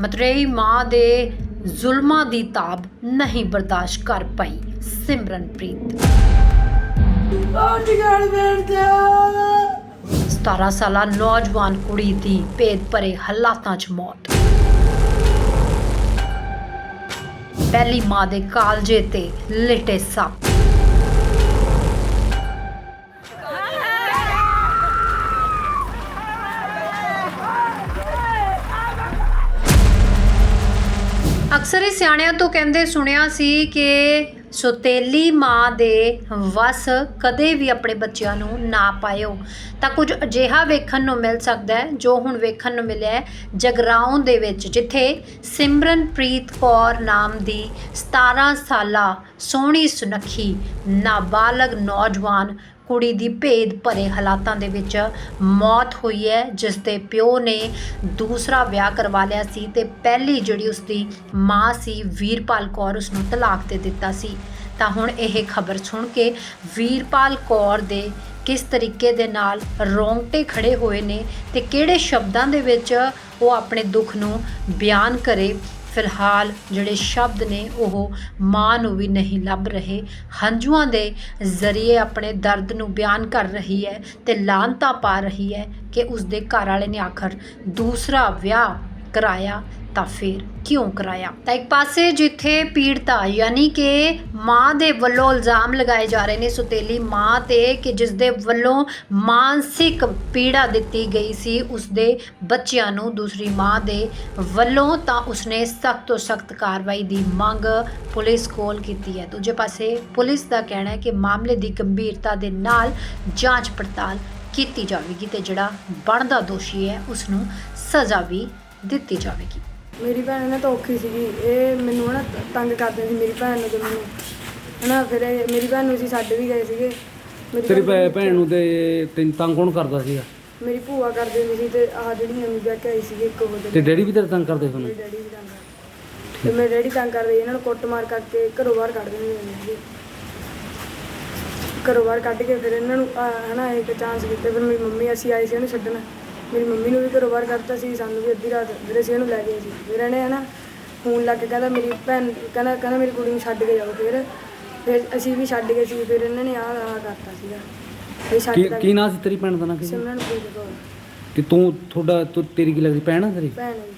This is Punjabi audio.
ਮਤਰੇਈ ਮਾਂ ਦੇ ਜ਼ੁਲਮਾਂ ਦੀ ਤਾਬ ਨਹੀਂ ਬਰਦਾਸ਼ਤ ਕਰ ਪਾਈ। ਸਿਮਰਨਪ੍ਰੀਤ। ਅੱਜ ਗੱਲ 17 ਸਾਲਾ ਨੌਜਵਾਨ ਕੁੜੀ ਦੀ ਭੇਦ ਭਰੇ ਹਾਲਾਤਾਂ 'ਚ ਮੌਤ। ਪਹਿਲੀ ਮਾਂ ਦੇ ਕਾਲਜੇ ਤੇ ਲਿਟੇ ਸੱਪ। ਅਕਸਰ ਹੀ ਸਿਆਣਿਆਂ ਤੋਂ ਕਹਿੰਦੇ ਸੁਣਿਆ ਸੀ ਕਿ ਸੁਤੇਲੀ ਮਾਂ ਦੇ ਵਸ ਕਦੇ ਵੀ ਆਪਣੇ ਬੱਚਿਆਂ ਨੂੰ ਨਾ ਪਾਇਓ। ਤਾਂ ਕੁਝ ਅਜਿਹਾ ਵੇਖਣ ਨੂੰ ਮਿਲ ਸਕਦਾ ਹੈ, ਜੋ ਹੁਣ ਵੇਖਣ ਨੂੰ ਮਿਲਿਆ ਹੈ, ਜਗਰਾਉਂ ਦੇ ਵਿੱਚ, ਜਿੱਥੇ ਸਿਮਰਨਪ੍ਰੀਤ ਕੌਰ ਨਾਮ ਦੀ 17 ਸਾਲਾ ਸੋਹਣੀ ਸੁਨੱਖੀ, ਨਾਬਾਲਗ ਨੌਜਵਾਨ ਕੁੜੀ ਦੀ ਭੇਦ ਭਰੇ ਹਾਲਾਤਾਂ ਦੇ ਵਿੱਚ ਮੌਤ ਹੋਈ ਹੈ, ਜਿਸ ਦੇ ਪਿਓ ਨੇ ਦੂਸਰਾ ਵਿਆਹ ਕਰਵਾ ਲਿਆ ਸੀ ਤੇ ਪਹਿਲੀ ਜਿਹੜੀ ਉਸਦੀ ਮਾਂ ਸੀ ਵੀਰਪਾਲ ਕੌਰ ਉਸ ਨੂੰ ਤਲਾਕ ਦੇ ਦਿੱਤਾ ਸੀ। ਤਾਂ ਹੁਣ ਇਹ ਖਬਰ ਸੁਣ ਕੇ ਵੀਰਪਾਲ ਕੌਰ ਦੇ ਕਿਸ ਤਰੀਕੇ ਦੇ ਨਾਲ ਰੋਂਗਟੇ ਖੜੇ ਹੋਏ ਨੇ ਤੇ ਕਿਹੜੇ ਸ਼ਬਦਾਂ ਦੇ ਵਿੱਚ ਉਹ ਆਪਣੇ ਦੁੱਖ ਨੂੰ ਬਿਆਨ ਕਰੇ ਫਿਲਹਾਲ ਜਿਹੜੇ ਸ਼ਬਦ ਨੇ ਉਹ ਮਾਂ ਨੂੰ ਵੀ ਨਹੀਂ ਲੱਭ ਰਹੇ। ਹੰਝੂਆਂ ਦੇ ਜ਼ਰੀਏ ਆਪਣੇ ਦਰਦ ਨੂੰ ਬਿਆਨ ਕਰ ਰਹੀ ਹੈ ਤੇ ਲਾਂਤਾ ਪਾ ਰਹੀ ਹੈ ਕਿ ਉਸ ਦੇ ਘਰ ਵਾਲੇ ਨੇ ਆਖਰ ਦੂਸਰਾ ਵਿਆਹ ਕਰਾਇਆ ਤਾਂ ਫਿਰ ਕਿਉਂ ਕਰਾਇਆ? ਤਾਂ ਇੱਕ ਪਾਸੇ ਜਿੱਥੇ ਪੀੜਤਾ ਯਾਨੀ ਕਿ ਮਾਂ ਦੇ ਵੱਲੋਂ ਇਲਜ਼ਾਮ ਲਗਾਏ ਜਾ ਰਹੇ ਨੇ ਸੁਤੇਲੀ ਮਾਂ ਤੇ ਕਿ ਜਿਸ ਦੇ ਵੱਲੋਂ ਮਾਨਸਿਕ ਪੀੜਾ ਦਿੱਤੀ ਗਈ ਸੀ ਉਸ ਦੇ ਬੱਚਿਆਂ ਨੂੰ ਦੂਸਰੀ ਮਾਂ ਦੇ ਵੱਲੋਂ, ਤਾਂ ਉਸਨੇ ਸਖਤ ਤੋਂ ਸਖਤ ਕਾਰਵਾਈ ਦੀ ਮੰਗ ਪੁਲਿਸ ਕੋਲ ਕੀਤੀ ਹੈ। ਦੂਜੇ ਪਾਸੇ ਪੁਲਿਸ ਦਾ ਕਹਿਣਾ ਹੈ ਕਿ ਮਾਮਲੇ ਦੀ ਗੰਭੀਰਤਾ ਦੇ ਨਾਲ ਜਾਂਚ ਪੜਤਾਲ ਕੀਤੀ ਜਾਵੇਗੀ ਤੇ ਜਿਹੜਾ ਬਣਦਾ ਦੋਸ਼ੀ ਹੈ ਉਸ ਨੂੰ ਸਜ਼ਾ ਵੀ ਦਿੱਤੀ ਜਾਵੇਗੀ। ਮੇਰੀ ਭੈਣ ਨੇ ਤਾਂ ਔਖੀ ਸੀਗੀ। ਇਹ ਮੈਨੂੰ ਹਨਾ ਤੰਗ ਕਰਦੇ ਸੀ ਮੇਰੀ ਭੈਣ ਨੂੰ ਤੇ ਮੈਨੂੰ। ਹਨਾ ਫਿਰ ਇਹ ਮੇਰੀ ਭੈਣ ਨੂੰ ਅਸੀਂ ਛੱਡ ਵੀ ਗਏ ਸੀਗੇ। ਮੇਰੀ ਤੇਰੀ ਭੈਣ ਭੈ- ਭੈਣ ਨੂੰ ਤੇ ਤੈਨੂੰ ਤੰਗ ਕੌਣ ਕਰਦਾ ਸੀਗਾ? ਮੇਰੀ ਭੂਆ ਕਰਦੇ ਹੁੰਦੀ ਸੀ ਤੇ ਆਹ ਜਿਹੜੀ ਨਵੀਂ ਵਿਆਹ ਕੇ ਆਈ ਸੀਗੀ ਇੱਕ ਉਹ ਤੇ ਡੈਡੀ ਵੀ ਤੇਰੇ ਤੰਗ ਕਰਦੇ ਮੇਰੇ ਤੁਹਾਨੂੰ ਡੈਡੀ ਵੀ ਤੰਗ ਕਰਦੇ। ਤੇ ਮੇਰੇ ਡੈਡੀ ਤੰਗ ਕਰਦੇ ਸੀ, ਇਹਨਾਂ ਨੂੰ ਕੁੱਟ ਮਾਰ ਕਰਕੇ ਘਰੋਂ ਬਾਹਰ ਕੱਢ ਦਿੰਦੇ ਹੁੰਦੇ ਸੀ ਘਰੋਂ ਬਾਹਰ ਕੱਢ ਕੇ ਫਿਰ ਇਹਨਾਂ ਨੂੰ ਹਨਾ ਇੱਕ ਚਾਂਸ ਦਿੱਤੇ ਫਿਰ ਮੇਰੀ ਮੰਮੀ ਅਸੀਂ ਆਏ ਸੀ ਇਹਨੂੰ ਛੱਡਣ। ਮੇਰੀ ਮੰਮੀ ਨੂੰ ਵੀ ਘਰੋਂ ਬਾਹਰ ਕੱਢਤਾ ਸੀ ਸਾਨੂੰ ਵੀ ਅੱਧੀ ਰਾਤ ਫਿਰ ਅਸੀਂ ਇਹਨੂੰ ਲੈ ਗਏ ਸੀ। ਫਿਰ ਇਹਨੇ ਹਨਾ ਫੋਨ ਲਾ ਕੇ ਕਹਿੰਦਾ ਮੇਰੀ ਭੈਣ ਕਹਿੰਦਾ ਕਹਿੰਦਾ ਮੇਰੀ ਕੁੜੀ ਨੂੰ ਛੱਡ ਕੇ ਜਾਓ ਫਿਰ। ਫਿਰ ਅਸੀਂ ਵੀ ਛੱਡ ਗਏ ਸੀ ਫਿਰ ਇਹਨਾਂ ਨੇ ਆਹ ਆਹ ਕਰਤਾ ਸੀਗਾ। ਇਹ ਛੱਡ ਕੀ ਤਾ ਕੀ ਨਾਂ ਸੀ ਤੇਰੀ ਭੈਣ ਦਾ ਨਾਂ ਕੀ ਸੀ? ਸਿਮਰਨ ਕੋਈ ਕੌਰ। ਕਿ ਤੂੰ ਤੁਹਾਡਾ ਤੂੰ ਤੇਰੀ ਕੀ ਲੱਗਦੀ ਭੈਣ ਆ ਤੇਰੀ? ਭੈਣ ਹੈ ਜੀ।